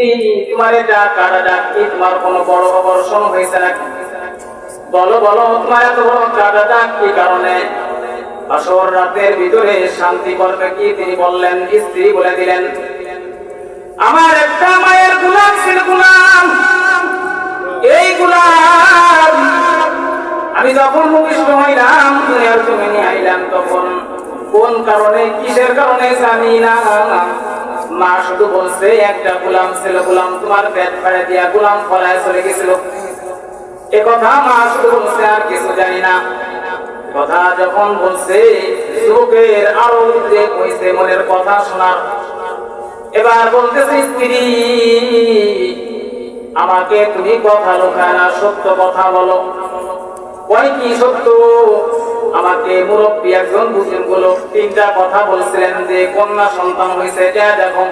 তিনি তোমার এটা কারা ডাক তোমার কোনো বড় অবর্ষণ হয়েছে নাকি বলো বলো, তোমার এত বড় কারা ডাক কারণে? আসর রাতের ভিতরে শান্তি করবে কি? তিনি বললেন, স্ত্রী বলে দিলেন, আমার একটা মায়ের গুলাম ছিল গুলাম। এই গুলাম, আমি যখন ভূমিষ্ঠ হইলাম, দুনিয়ার জমিনে আইলাম তখন। কোন কারণে, কিসের কারণে জানি না। মা শুধু বলছে, একটা গোলাম ছিল, গোলাম তোমার পেট ফাড়ে দিয়া গোলাম ফলায় চলে গেছিল। এ কথা মা শুধু বলছে, আর কিছু জানি না। কথা যখন বলছে চোখের আরও উদ্রেক হয়েছে মনের কথা শোনার। এবার বলতেছে, স্ত্রী, আমাকে তুমি কথা লোকায় না, সত্য কথা বলো। ওই কি সত্য? আমাকে মুরব্বী একজন বুঝুনগুলো তিনটা কথা বলছিলেন যে, কন্যা সন্তান হয়েছে, যা দেখো।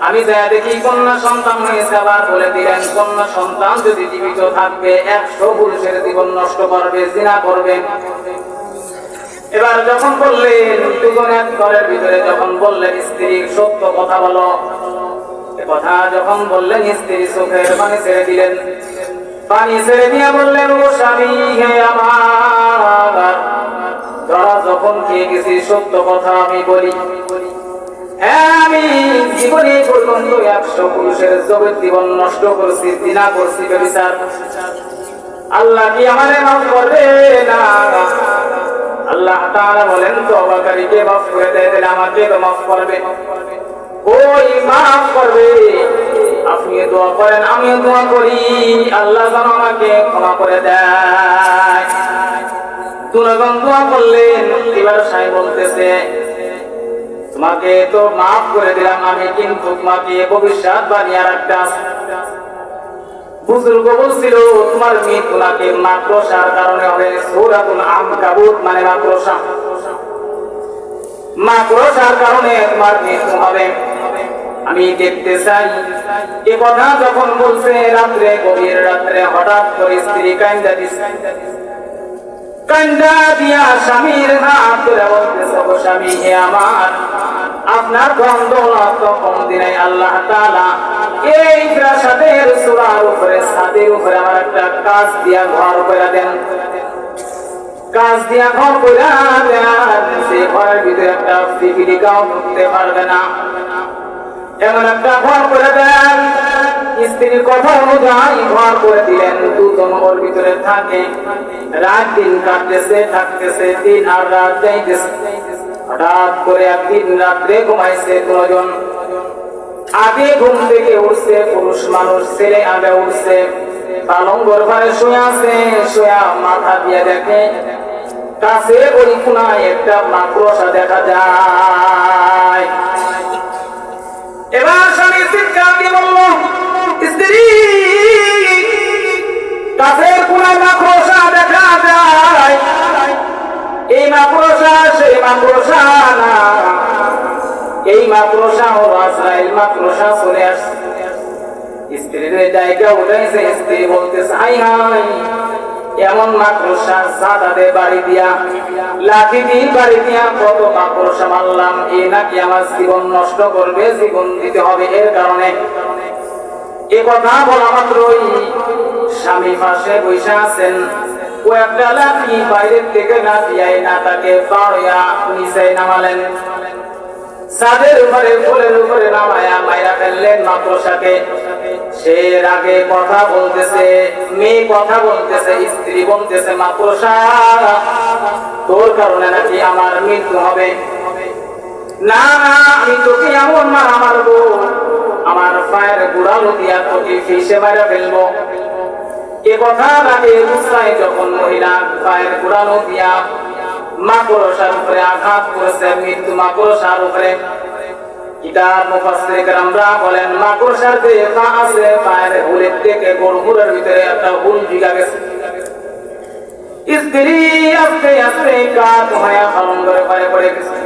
আমি যা দেখি, কন্যা সন্তান হয়েছে, আবার বলে দিলেন, কন্যা সন্তান যদি জীবিত থাকবে, একশো পুরুষের জীবন নষ্ট করবে, জিনা করবে। এবার যখন বললেন, দুজন এক ঘরের ভিতরে যখন বললেন, স্ত্রী, সত্য কথা বলো। কথা যখন বললেন, স্ত্রী চোখের পানি ছেড়ে দিলেন। পানি ছেড়ে দিয়ে বললেন, ও স্বামী, হে আমার। ধরা যখন খেয়ে গেছি সত্য কথা আমি বলি হ্যাঁ আমি জীবনে পর্যন্ত একশো পুরুষের জগৎ জীবন নষ্ট করছি দিনা করছি বিচার আল্লাহ কি আমারে মাফ করবে? না। আল্লাহ তাআলা বলেন, তওবাকারীকে মাফ করে দেয়, তাহলে আমাকে তো মাফ করবে। ওই মাফ করবে। আপনি দোয়া করেন, আমিও দোয়া করি। আল্লাহ যেন আমাকে ক্ষমা করে দেয়। তোমাকে তো মাফ করে দিলাম আমি, কিন্তু তোমাকে ভবিষ্যৎ বানিয়ে একটা বুজুর্গ বলছিল, তোমার কারণে হবে সৌরাতুল আম মানে কারণে তোমার মৃত্যু হবে। আমি দেখতে চাই। এ কথা যখন বলছে, রাত্রে গভীর রাত্রে হঠাৎ করে স্ত্রী কান্দা দিচ্ছে কান্দা দিয়া স্বামীর হাত ধরে বলতেছে ও স্বামী, হে আমার, আপনার কম দিনে আল্লাহ তাআলা এই প্রাসাদের চূড়ার উপরে, ছাদের উপরে আমার একটা কাজ দিয়া ঘর করে দেন। কাজ দিয়া ঘর করে দেন সেই ঘরের ভিতরে একটা পিপিলি গাও ঢুকতে পারবে না। এমন একটা ঘর করে দেন স্ত্রীর কথা অনুযায়ী ঘর করে দিলেন। দুজন ওর ভিতরে থাকে। রাত দিন কাটতেছে, থাকতেছে, দিন আর রাত যাইতেছে। হঠাৎ করে একদিন রাত্রে ঘুমাইছে দুজন। আগে ঘুম থেকে উঠছে, পুরুষ মানুষ, ছেলে আগে উঠছে। পালঙ্গর ঘরে শুয়ে আছে, শুয়া মাথা দিয়ে দেখে, কাছে ওই কোনায় একটা মাকড়সা দেখা যায়। এবার স্বামী চিৎকার দিয়ে বলল স্ত্রী। কাছের কোনায় মাকড়সা দেখা যায়। এই মাকড়সা এই মাকড়সা ও আজরাইল মাকড়সা চলে আসছে। স্ত্রীর জায়গা বলতেছে, হাই হাই, এমন মাকড়সা সাদাতে বাড়ি দিয়া, লাঠি দিয়ে বাড়ি দিয়া কত মাকড়সা মারলাম। এ নাকি আমার জীবন নষ্ট করবে, জীবন দিতে হবে এর কারণে। বলা মাত্রই স্বামী পাশে আছেন। ও একটা লাঠি বাইরের থেকে না তাকে পাড়িয়া নিচে নামালেন। সাদের উপরে ফুলের উপরে নামায়া মাইরা ফেললেন সে কথা বলতেছে, মেয়ে কথা বলতেছে, স্ত্রী বলতেছে মাকড়সা তোর কারণে নাকি আমার মৃত্যু হবে? না না, আমি তোকে এমন পায়ের গুড়ালো দিয়া তোকে ফেসে মারা ফেলব। এ কথা রাতে মুসাই যখন মহিলা পায়ের গুড়ালো দিয়া মাকড়সার উপরে আঘাত করেছে, মৃত্যু মাকড়সার উপরে। স্ত্রী আস্তে আস্তে কাত হয়ে পালন করে পায়ে পড়ে গেছে।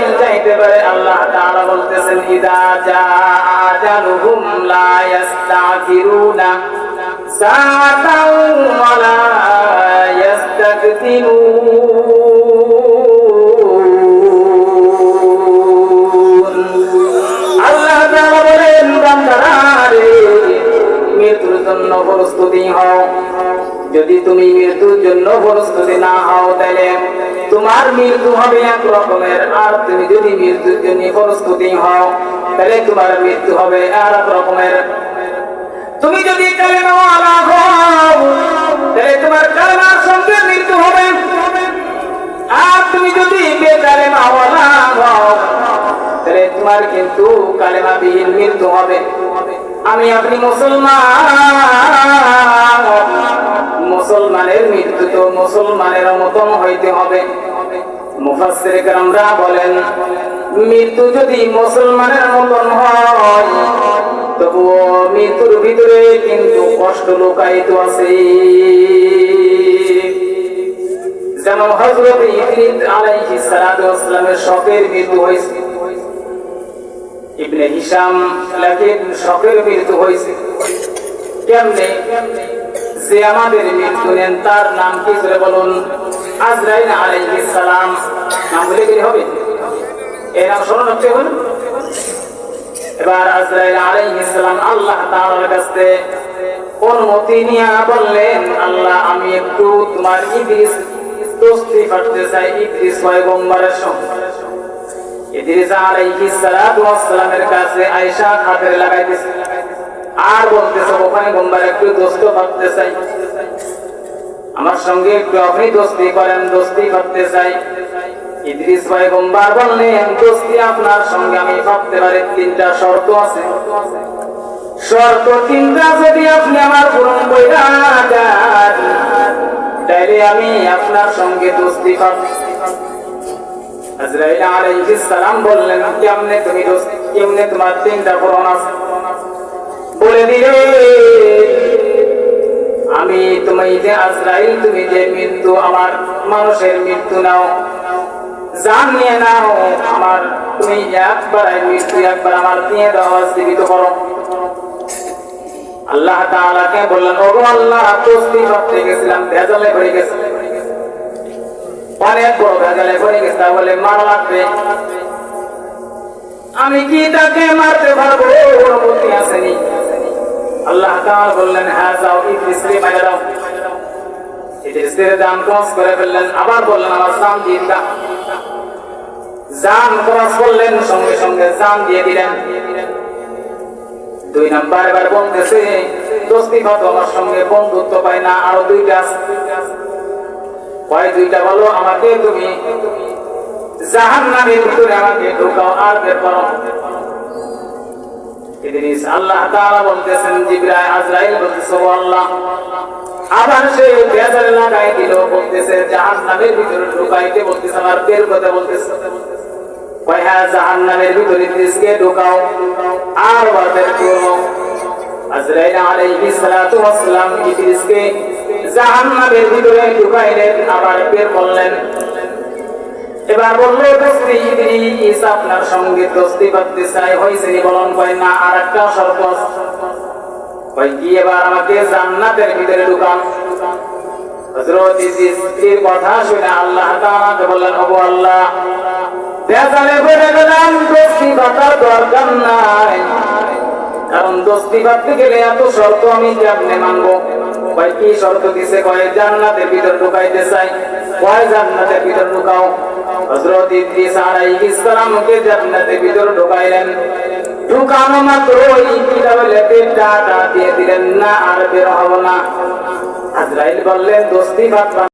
যাইতে পারে, আল্লাহ তাআলা বলতেছেন, ইদা আল্লাহ বলেন মৃত্যুর জন্য প্রস্তুতি হও। যদি তুমি মৃত্যুর জন্য প্রস্তুতি না হও তাহলে তোমার মৃত্যু হবে এক রকমের। আর তুমি যদি মৃত্যুর জন্য প্রস্তুতি হও, তাহলে তোমার মৃত্যু হবে আর এক রকমের। তুমি যদি তোমার কালেমার সঙ্গে মৃত্যু হবে। আর তুমি যদি বেকালেমাওয়ালা তাহলে তোমার কিন্তু কালেমা বিহীন মৃত্যু হবে। আমি আপনি মুসলমান। মুসলমানের মৃত্যু তো মুসলমানের মতন হইতে হবে। মুফাসসির বলেন, মৃত্যু যদি মুসলমানের মতন হয়, তবুও মৃত্যুর ভিতরে কিন্তু কষ্ট লোকায়িত আছে যেন হজরত ইদ্রিস আলাইহি সালাতু ওয়াসসালামের শকের মৃত্যু হয়েছে, ইবনে হিসাম লাকিন শখের মৃত্যু হয়েছে। কেমনে? যে আমাদের মৃত্যু নেন তার নাম কি করে বলুন? আজরাইল আলাইহিস সালাম। নাম বলে কি হবে? এর নাম স্মরণ রাখতে হবে এবার আজরাইল আলাইহিস সালাম আল্লাহ তাআলার কাছে অনুমতি নিয়ে বললেন, আল্লাহ, আমি একটু তোমার ইদ্রিস দোস্তি করতে চাই, ইদ্রিস পয়গম্বরের সঙ্গে? ইদ্রিস আলাইহিস সালাতু ওয়াস সালামের কাছে আয়েশা হাতের লাগাইতেছে। আর বলতেছে, ওখানে গম্বার একটু দোস্ত করতে চাই। আমার সঙ্গে একটু আপনি দোস্তি করেন, দোস্তি করতে চাই। ইদ্রিস ভাই বললেন দোস্তি আপনার সঙ্গে, আমি ভাবতে পারি, তিনটা শর্ত আছে। শর্ত তিনটা, যদি আপনি আমার পূরণ তাইলে আমি আপনার সঙ্গে দোস্তি আলাইহিস সালাম বললেন, কেমনে তুমি কেমনে তোমার তিনটা পূরণ আছে? আমি তুমি যে আজরাইল, তুমি যে মৃত্যু, আমার মানুষের মৃত্যু নাও। জান নিয়ে নাও, আমার তুমি একবার মৃত্যু, একবার আমার দিয়ে দাও জীবিত করো। আল্লাহ তাআলাকে বললেন ও আল্লাহ গেছিলাম, ভেজালে পড়ে গেছে। অনেক বড় ভেজালে পড়ে গেছে বলে, মারা লাগবে। আমি কি তাকে মারতে পারব? অনুমতি আসেনি। আল্লাহ তাআলা বললেন হ্যাঁ যাও ইদ্রিসকে মারা দাও। ইদ্রিসের দাম ক্রস করে ফেললেন, আবার বললেন, আমার সাম দিয়ে জান ক্রস করলেন, সঙ্গে সঙ্গে জান দিয়ে দিলেন। দুই নাম্বার এবার বলতেছে, দোস্তি কত আমার সঙ্গে বন্ধুত্ব পায় না, আরও দুইটা। কয় দুইটা? বলো, আমাকে তুমি জাহান নামের ভিতরে আমাকে ঢোকাও আর বের করো আবার হ্যাঁ আবার বের করলেন। এবার বলল আপনার সঙ্গে দোস্তি চাই হয়েছে বলন কয়, না, আর একটা শর্ত কয়, কি এবার আমাকে জান্নাতের ভিতরে ঢুকান দরকার নাই। কারণ দোস্তি করতে গেলে এত শর্ত আমি কেমনে মানবো? কয়, কি শর্ত দিছে? কয়, জান্নাতের ভিতর ঢুকাইতে চাই। কয়, জান্নাতের ভিতর ঢুকাও। হযরত ইদ্রিস আলাইহিস সালামকে জান্নাতের ভিতর ঢুকাইলেন। ঢুকানো মাত্র ওই কিতাবে দিয়ে দিলেন না আর বের হব না। আজরাইল বললেন, দোস্তি ভাত